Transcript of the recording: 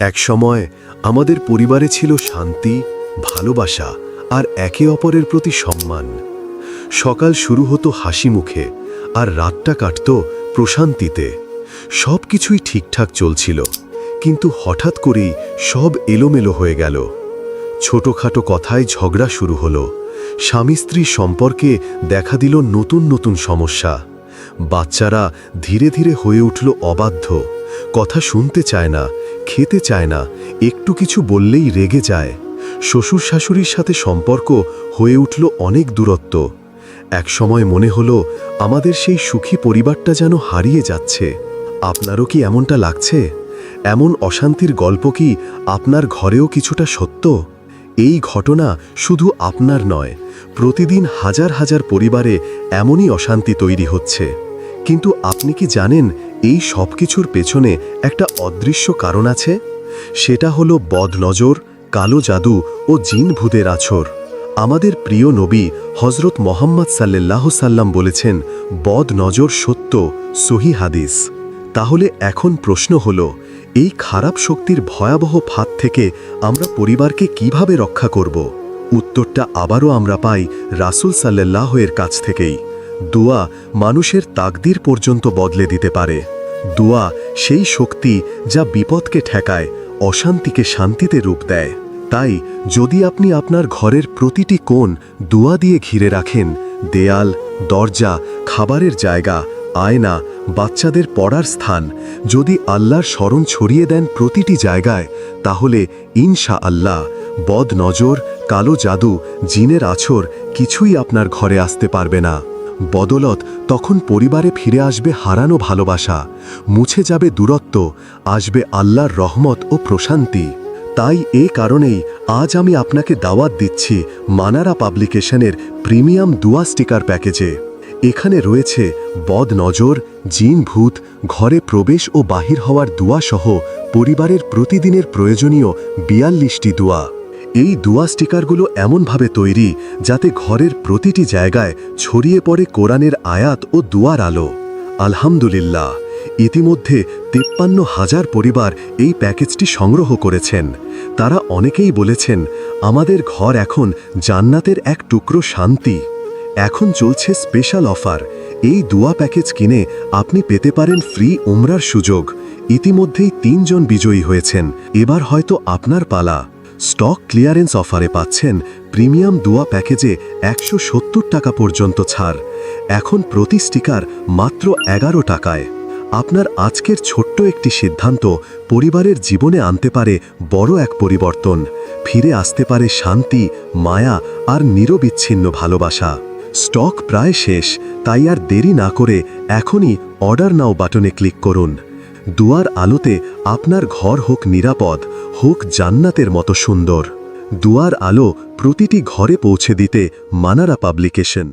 একসময় আমাদের পরিবারে ছিল শান্তি, ভালোবাসা আর একে অপরের প্রতি সম্মান। সকাল শুরু হতো হাসি মুখে আর রাতটা কাটত প্রশান্তিতে। সব কিছুই ঠিকঠাক চলছিল, কিন্তু হঠাৎ করেই সব এলোমেলো হয়ে গেল। ছোটখাটো কথায় ঝগড়া শুরু হলো, স্বামী স্ত্রীর সম্পর্কে দেখা দিল নতুন নতুন সমস্যা। বাচ্চারা ধীরে ধীরে হয়ে উঠল অবাধ্য, কথা শুনতে চায় না খেতে চায় না, একটু কিছু বললেই রেগে যায়। শ্বশুর শাশুড়ির সাথে সম্পর্ক হয়ে উঠল অনেক দূরত্ব। এক সময় মনে হলো, আমাদের সেই সুখী পরিবারটা যেন হারিয়ে যাচ্ছে। আপনারও কি এমনটা লাগছে? এমন অশান্তির গল্প কি আপনার ঘরেও কিছুটা সত্য? এই ঘটনা শুধু আপনার নয়, প্রতিদিন হাজার হাজার পরিবারে এমনই অশান্তি তৈরি হচ্ছে। কিন্তু আপনি কি জানেন এই সব কিছুর পেছনে একটা অদৃশ্য কারণ আছে। সেটা হলো বদনজর, কালো জাদু ও জিন ভূতের আছর। আমাদের প্রিয় নবী হজরত মোহাম্মদ সাল্লাহ সাল্লাম বলেছেন বদ নজর সত্য, সহি হাদিস। তাহলে এখন প্রশ্ন হল, এই খারাপ শক্তির ভয়াবহ ফাঁদ থেকে আমরা পরিবারকে কীভাবে রক্ষা করব? উত্তরটা আবারও আমরা পাই রাসুল সাল্লাহ এর কাছ থেকেই। দোয়া মানুষের তাকদির পর্যন্ত বদলে দিতে পারে। দোয়া সেই শক্তি যা বিপদকে ঠেকায়, অশান্তিকে শান্তিতে রূপ দেয়। তাই যদি আপনি আপনার ঘরের প্রতিটি কোণ দোয়া দিয়ে ঘিরে রাখেন, দেয়াল, দরজা, খাবারের জায়গা, আয়না, বাচ্চাদের পড়ার স্থান, যদি আল্লাহর স্মরণ ছড়িয়ে দেন প্রতিটি জায়গায়, তাহলে ইনশা আল্লাহ বদ নজর কালো জাদু, জিনের আছর কিছুই আপনার ঘরে আসতে পারবে না। বদলত তখন পরিবারে ফিরে আসবে হারানো ভালোবাসা, মুছে যাবে দূরত্ব, আসবে আল্লাহর রহমত ও প্রশান্তি। তাই এ কারণেই আজ আমি আপনাকে দাওয়াত দিচ্ছি মানারা পাবলিকেশনের প্রিমিয়াম দুয়া স্টিকার প্যাকেজে। এখানে রয়েছে বদ নজর জিন ভূত ঘরে প্রবেশ ও বাহির হওয়ার দুয়া সহ পরিবারের প্রতিদিনের প্রয়োজনীয় বিয়াল্লিশটি দুয়া। এই দুয়া স্টিকারগুলো এমনভাবে তৈরি যাতে ঘরের প্রতিটি জায়গায় ছড়িয়ে পড়ে কোরআনের আয়াত ও দুয়ার আলো। আলহামদুলিল্লাহ, ইতিমধ্যে তিপ্পান্ন হাজার পরিবার এই প্যাকেজটি সংগ্রহ করেছেন। তারা অনেকেই বলেছেন, আমাদের ঘর এখন জান্নাতের এক টুকরো শান্তি। এখন চলছে স্পেশাল অফার। এই দুয়া প্যাকেজ কিনে আপনি পেতে পারেন ফ্রি উমরার সুযোগ। ইতিমধ্যেই তিনজন বিজয়ী হয়েছেন। এবার হয়তো আপনার পালা। স্টক ক্লিয়ারেন্স অফারে পাচ্ছেন প্রিমিয়াম দুয়া প্যাকেজে একশো সত্তর টাকা পর্যন্ত ছাড়। এখন প্রতি স্টিকার মাত্র এগারো টাকায়। আপনার আজকের ছোট্ট একটি সিদ্ধান্ত পরিবারের জীবনে আনতে পারে বড় এক পরিবর্তন। ফিরে আসতে পারে শান্তি, মায়া আর নিরবিচ্ছিন্ন ভালোবাসা। স্টক প্রায় শেষ, তাই আর দেরি না করে এখনই অর্ডার নাও বাটনে ক্লিক করুন। দুয়ার আলোতে আপনার ঘর হোক নিরাপদ, হোক জান্নাতের মতো সুন্দর। দুয়ার আলো প্রতিটি ঘরে পৌঁছে দিতে মানারা পাবলিকেশন।